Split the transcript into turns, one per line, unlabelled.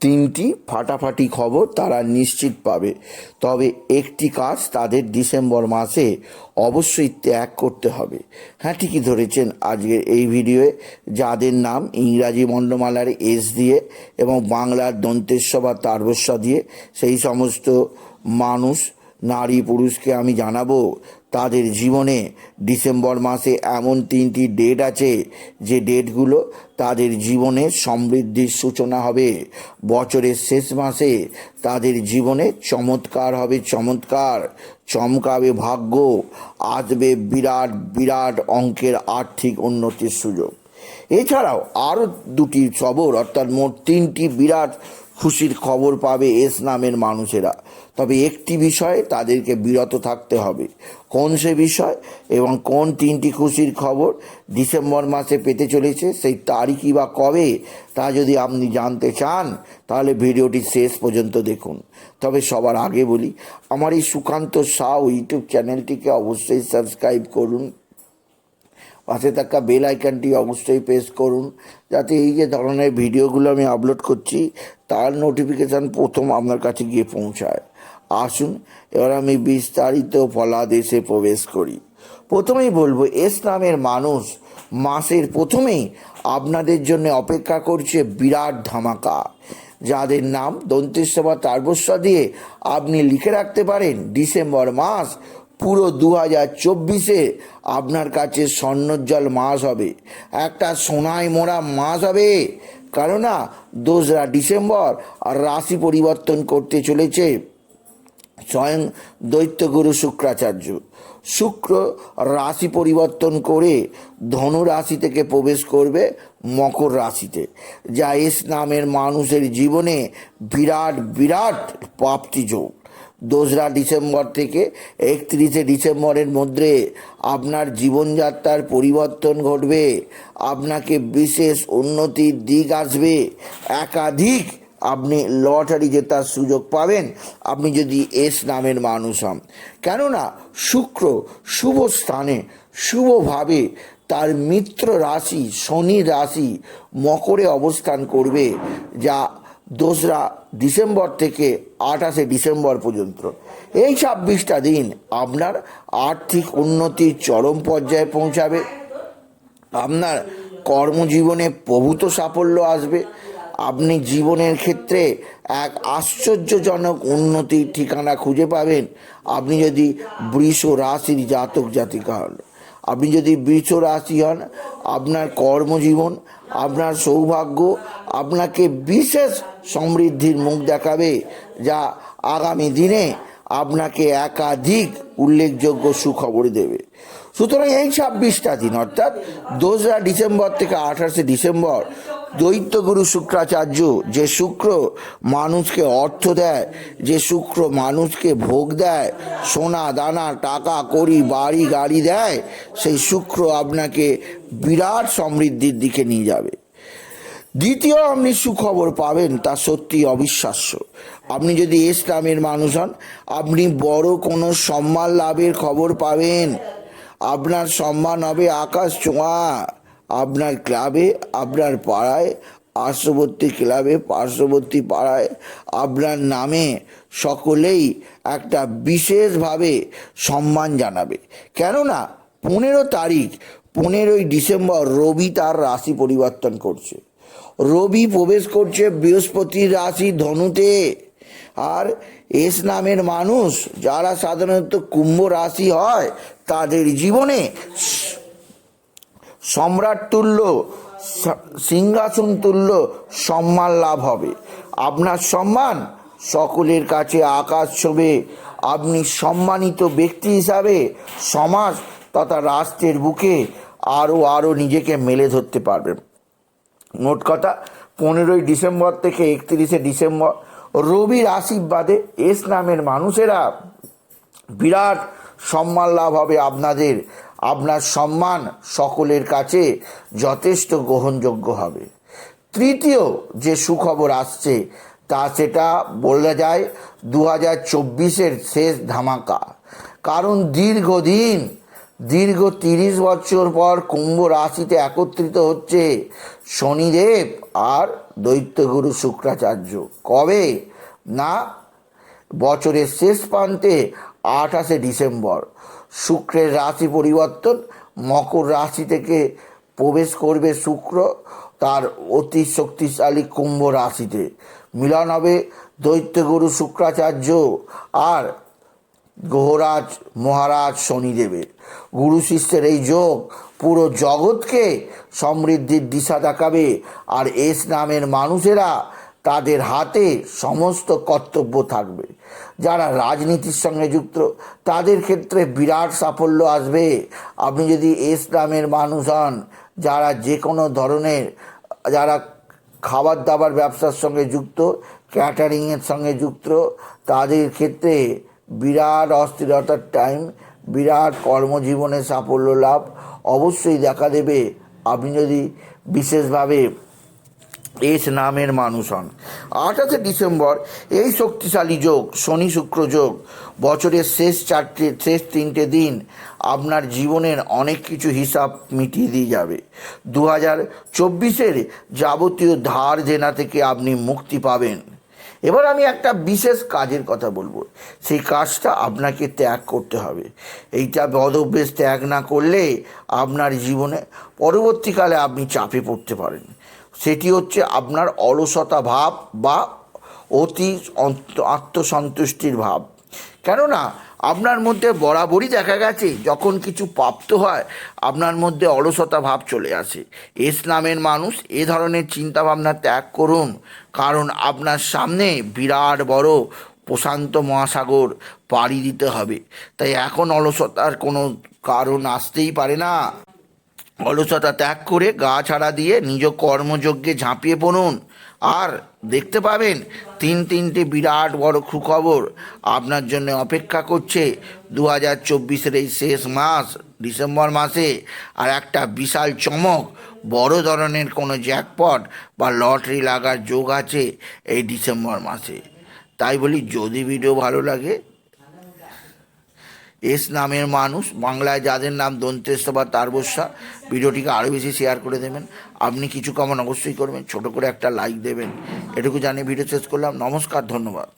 তিনটি ফাটাফাটি খবর তারা নিশ্চিত পাবে। তবে একটি কাজ তাদের ডিসেম্বর মাসে অবশ্যই ত্যাগ করতে হবে। হ্যাঁ ঠিকই ধরেছেন আজকের এই ভিডিওয়ে, যাদের নাম ইংরাজি মণ্ডমালার এস দিয়ে এবং বাংলার দন্তেশ্বর বা তারবস্যা দিয়ে, সেই সমস্ত মানুষ নারী পুরুষকে আমি জানাব, তাদের জীবনে ডিসেম্বর মাসে এমন তিনটি ডেট আছে, যে ডেটগুলো তাদের জীবনে সমৃদ্ধির সূচনা হবে। বছরের শেষ মাসে তাদের জীবনে চমৎকার হবে, চমৎকার, চমকাবে ভাগ্য, আসবে বিরাট বিরাট অঙ্কের আর্থিক উন্নতির সুযোগ। এছাড়াও আরও দুটি খবর, অর্থাৎ মোট তিনটি বিরাট খুশির খবর পাবে এস নামের মানুষেরা। তবে একটি বিষয়ে তাদেরকে বিরত থাকতে হবে। কোন সে বিষয় এবং কোন তিনটি খুশির খবর ডিসেম্বর মাসে পেতে চলেছে সেই তারিখই বা কবে, তা যদি আপনি জানতে চান, তাহলে ভিডিওটি শেষ পর্যন্ত দেখুন। তবে সবার আগে বলি, আমার এই সুকান্ত সাউ ইউটিউব চ্যানেলটিকে অবশ্যই সাবস্ক্রাইব করুন। পাশে থাকা বেল আইকনটি অবশ্যই প্রেস করুন। যাতে এই যে ধরনের ভিডিওগুলো আমি আপলোড করছি, তার নোটিফিকেশান প্রথম আপনার কাছে গিয়ে পৌঁছায়। আসুন, এবার আমি বিস্তারিত ফলাদেশে প্রবেশ করি। প্রথমেই বলব এস নামের মানুষ মাসের প্রথমেই আপনাদের জন্য অপেক্ষা করছে বিরাট ধামাকা। যাদের নাম দন্তেশ্বর বা তারবস্য দিয়ে আপনি লিখে রাখতে পারেন, ডিসেম্বর মাস পুরো দু হাজার চব্বিশে আপনার কাছে স্বর্ণোজ্জ্বল মাস হবে। একটা সোনায় মোড়া মাস হবে। কেননা, দোসরা ডিসেম্বর আর রাশি পরিবর্তন করতে চলেছে স্বয়ং দৈত্যগুরু শুক্রাচার্য। শুক্র রাশি পরিবর্তন করে ধনু রাশি থেকে প্রবেশ করবে মকর রাশিতে, যা এস নামের মানুষের জীবনে বিরাট বিরাট প্রাপ্তি যোগ। দোসরা ডিসেম্বর থেকে একত্রিশে ডিসেম্বরের মধ্যে আপনার জীবনযাত্রার পরিবর্তন ঘটবে। আপনাকে বিশেষ উন্নতির দিক আসবে। একাধিক আপনি লটারি জেতার সুযোগ পাবেন। আপনি যদি এস নামের মানুষ হন। কেননা শুক্র শুভ স্থানে শুভভাবে তার মিত্র রাশি শনি রাশি মকরে অবস্থান করবে, যা দোসরা ডিসেম্বর থেকে আঠাশে ডিসেম্বর পর্যন্ত। এই ছাব্বিশটা দিন আপনার আর্থিক উন্নতির চরম পর্যায়ে পৌঁছাবে। আপনার কর্মজীবনে প্রভূত সাফল্য আসবে। আপনি জীবনের ক্ষেত্রে এক আশ্চর্যজনক উন্নতির ঠিকানা খুঁজে পাবেন। আপনি যদি বৃষ রাশির জাতক জাতিকা হন। আপনি যদি বৃষ রাশি হন, আপনার কর্মজীবন, আপনার সৌভাগ্য আপনাকে বিশেষ সমৃদ্ধির মুখ দেখাবে, যা আগামী দিনে আপনাকে একাধিক উল্লেখযোগ্য সুখবর দেবে। সুতরাং এই ছাব্বিশটা দিন, অর্থাৎ দোসরা ডিসেম্বর থেকে আঠাশে ডিসেম্বর দৈত্যগুরু শুক্রাচার্য যে শুক্র মানুষকে অর্থ দেয়, যে শুক্র মানুষকে ভোগ দেয়, সোনা, দানা, টাকা করি বাড়ি, গাড়ি দেয়, সেই শুক্র আপনাকে বিরাট সমৃদ্ধির দিকে নিয়ে যাবে। দ্বিতীয় আপনি সুখবর পাবেন, তা সত্যি অবিশ্বাস্য। আপনি যদি ইসলামের মানুষ হন, আপনি বড় কোনো সম্মান লাভের খবর পাবেন। আপনার সম্মান হবে আকাশ ছোঁয়া। আপনার ক্লাবে, আপনার পাড়ায়, পার্শ্ববর্তী ক্লাবে, পার্শ্ববর্তী পাড়ায়, আপনার নামে সকলেই একটা বিশেষভাবে সম্মান জানাবে। কেননা পনেরো তারিখ, পনেরোই ডিসেম্বর রবি তার রাশি পরিবর্তন করছে। রবি প্রবেশ করছে বৃহস্পতির রাশি ধনুতে। আর এস নামের মানুষ যারা সাধারণত কুম্ভ রাশি হয়, তাদের জীবনে সম্রাট তুল্য সিংহাসন তুল্য, সম্মান লাভ হবে। আপনার সম্মান সকলের কাছে আকাশ ছবে। আপনি সম্মানিত ব্যক্তি হিসাবে সমাজ তথা রাষ্ট্রের বুকে আরও আরও নিজেকে মেলে ধরতে পারবেন। মোট কথা, পনেরোই ডিসেম্বর থেকে একত্রিশে ডিসেম্বর রবির আশীর্বাদে এস নামের মানুষেরা বিরাট সম্মান লাভ হবে আপনাদের। আপনার সম্মান সকলের কাছে যথেষ্ট গ্রহণযোগ্য হবে। তৃতীয় যে সুখবর আসছে, তা সেটা বলা যায় দু হাজার চব্বিশের শেষ ধামাকা। কারণ দীর্ঘদিন, দীর্ঘ তিরিশ বছর পর কুম্ভ রাশিতে একত্রিত হচ্ছে শনিদেব আর দৈত্যগুরু শুক্রাচার্য। কবে? না, বছরের শেষ প্রান্তে আঠাশে ডিসেম্বর। শুক্রের রাশি পরিবর্তন, মকর রাশি থেকে প্রবেশ করবে শুক্র, তার অতি শক্তিশালী কুম্ভ রাশিতে। মিলন হবে দৈত্যগুরু শুক্রাচার্য আর গ্রহরাজ মহারাজ শনিদেবের। গুরু শিষ্যের এই যোগ পুরো জগৎকে সমৃদ্ধির দিশা দেখাবে। আর এস নামের মানুষেরা তাদের হাতে সমস্ত কর্তব্য থাকবে। যারা রাজনীতির সঙ্গে যুক্ত, তাদের ক্ষেত্রে বিরাট সাফল্য আসবে। আপনি যদি এস নামের মানুষ হন, যারা যে কোনো ধরনের, যারা খাবার দাবার ব্যবসার সঙ্গে যুক্ত, ক্যাটারিংয়ের সঙ্গে যুক্ত, তাদের ক্ষেত্রে বিরাট অস্থিরতার টাইম বিরাট কর্মজীবনে সাফল্য লাভ অবশ্যই দেখা দেবে। আপনি যদি বিশেষভাবে এস নামের মানুষ হন। আঠাশে ডিসেম্বর এই শক্তিশালী যোগ, শনি শুক্র যোগ, বছরের শেষ চারটে, শেষ তিনটে দিন আপনার জীবনের অনেক কিছু হিসাব মিটিয়ে দিয়ে যাবে। দু হাজার চব্বিশের যাবতীয় ধার দেনা থেকে আপনি মুক্তি পাবেন। এবার আমি একটা বিশেষ কাজের কথা বলব। সেই কাজটা আপনাকে ত্যাগ করতে হবে। এইটা বদভ্যেস ত্যাগ না করলে আপনার জীবনে পরবর্তীকালে আপনি চাপে পড়তে পারেন। সেটি হচ্ছে আপনার অলসতা ভাব বা অতি আত্মসন্তুষ্টির ভাব। কেননা আপনার মধ্যে বরাবরই দেখা গেছে, যখন কিছু প্রাপ্ত হয়, আপনার মধ্যে অলসতা ভাব চলে আসে। এস নামের মানুষ এ ধরনের চিন্তাভাবনা ত্যাগ করুন, কারণ আপনার সামনে বিরাট বড় প্রশান্ত মহাসাগর পাড়ি দিতে হবে। তাই এখন অলসতার কোনো কারণ আসতেই পারে না। অলসতা ত্যাগ করে গা ছাড়া দিয়ে নিজ কর্মযজ্ঞে ঝাঁপিয়ে পড়ুন। আর দেখতে পাবেন, তিন তিনটে বিরাট বড় সুখবর আপনার জন্য অপেক্ষা করছে দু হাজার চব্বিশের এই শেষ মাস, ডিসেম্বর মাসে। আর একটা বিশাল চমক, বড় ধরনের কোনো জ্যাকপট বা লটারি লাগার যোগ আছে এই ডিসেম্বর মাসে। তাই বলি, যদি ভিডিও ভালো লাগে এস নামের মানুষ, বাংলায় যাদের নাম দন্তেশ্ব বা তারবস্যা, ভিডিওটিকে আরও বেশি শেয়ার করে দেবেন। আপনি কিছু কমন অবশ্যই করবেন, ছোট করে একটা লাইক দেবেন। এটুকু জানিয়ে ভিডিও শেষ করলাম। নমস্কার, ধন্যবাদ।